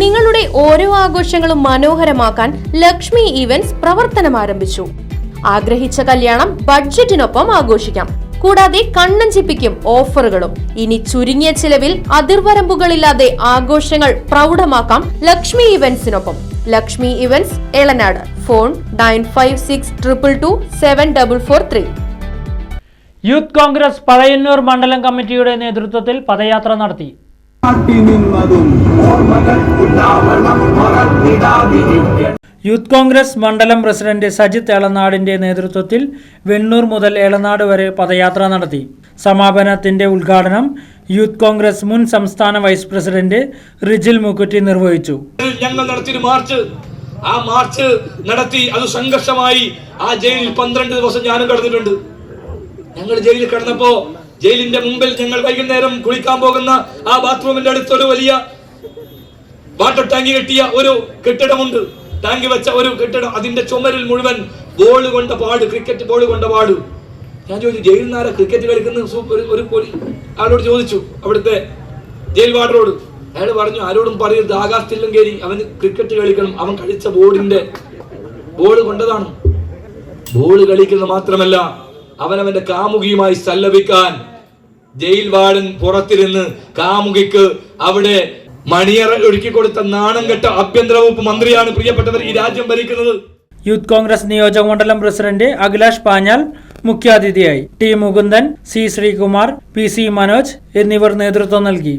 നിങ്ങളുടെ ഓരോ ആഘോഷങ്ങളും മനോഹരമാക്കാൻ ലക്ഷ്മി ഇവന്റ്സ് പ്രവർത്തനം ആരംഭിച്ചു. ആഗ്രഹിച്ച കല്യാണം ബഡ്ജറ്റിനൊപ്പം ആഘോഷിക്കാം. കൂടാതെ കണ്ണഞ്ചിപ്പിക്കും ഓഫറുകളും ഇനി ചുരുങ്ങിയ ചിലവിൽ അതിർവരമ്പുകളില്ലാതെ ആഘോഷങ്ങൾ പ്രൗഢമാക്കാം Lakshmi ഇവന്റ്സിനൊപ്പം Lakshmi events Elanad. Phone nine five six triple two seven double four three. Youth Congress Pazhayannur മണ്ഡലം കമ്മിറ്റിയുടെ നേതൃത്വത്തിൽ പദയാത്ര നടത്തി. യൂത്ത് കോൺഗ്രസ് മണ്ഡലം പ്രസിഡന്റ് സജിത് എളനാടിന്റെ നേതൃത്വത്തിൽ വെണ്ണൂർ മുതൽ എളനാട് വരെ പദയാത്ര നടത്തി. സമാപനത്തിന്റെ ഉദ്ഘാടനം യൂത്ത് കോൺഗ്രസ് മുൻ സംസ്ഥാന വൈസ് പ്രസിഡന്റ് റിജിൽ മുക്കുറ്റി നിർവഹിച്ചു. ഞങ്ങൾ നടത്തിയൊരു മാർച്ച്. ആ മാർച്ച് നടത്തി അത് സംഘർഷമായി ആ ജയിലിൽ പന്ത്രണ്ട് ദിവസം ഞാനും കടന്നിട്ടുണ്ട്. ഞങ്ങൾ ജയിലിൽ കടന്നപ്പോ ജയിലിന്റെ മുമ്പിൽ ഞങ്ങൾ വൈകുന്നേരം കുളിക്കാൻ പോകുന്ന ആ ബാത്റൂമിന്റെ അടുത്തൊരു വലിയ വാട്ടർ ടാങ്കി കെട്ടിയ ഒരു കെട്ടിടമുണ്ട്. ടാങ്കി വെച്ച ഒരു കെട്ടിടം അതിന്റെ ചുമരിൽ മുഴുവൻ ബോൾ കൊണ്ട പാട് ക്രിക്കറ്റ് ബോൾ കൊണ്ട പാട്. ഞാൻ ചോദിച്ചു ജയിലിൽ നിന്നാരാ ക്രിക്കറ്റ് കളിക്കുന്ന ഒരു ആളോട് ചോദിച്ചു അവിടുത്തെ ജയിൽ വാർഡറോട്. അയാൾ പറഞ്ഞു ആരോടും പറയരുത് ആകാശത്തില്ലും കയറി അവൻ ക്രിക്കറ്റ് കളിക്കണം. അവൻ കളിച്ച ബോർഡിന്റെ ബോൾ കൊണ്ടതാണ്. ബോൾ കളിക്കുന്നത് മാത്രമല്ല അവനവന്റെ കാമുകിയുമായി സല്ലപിക്കാൻ ജയിൽ വാർഡൻ പുറത്തിരുന്ന് കാമുകിക്ക് അവിടെ മണിയറ ഒരുക്കി കൊടുത്ത നാണം കെട്ട ആഭ്യന്തര വകുപ്പ് മന്ത്രിയാണ് പ്രിയപ്പെട്ടവർ ഈ രാജ്യം ഭരിക്കുന്നത്. യൂത്ത് കോൺഗ്രസ് നിയോജക മണ്ഡലം പ്രസിഡന്റ് അഖിലാഷ് പാഞ്ഞാൽ മുഖ്യാതിഥിയായി. T Mukundan C Sreekumar P C Manoj എന്നിവർ നേതൃത്വം നൽകി.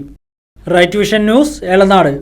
Right vision news Elanad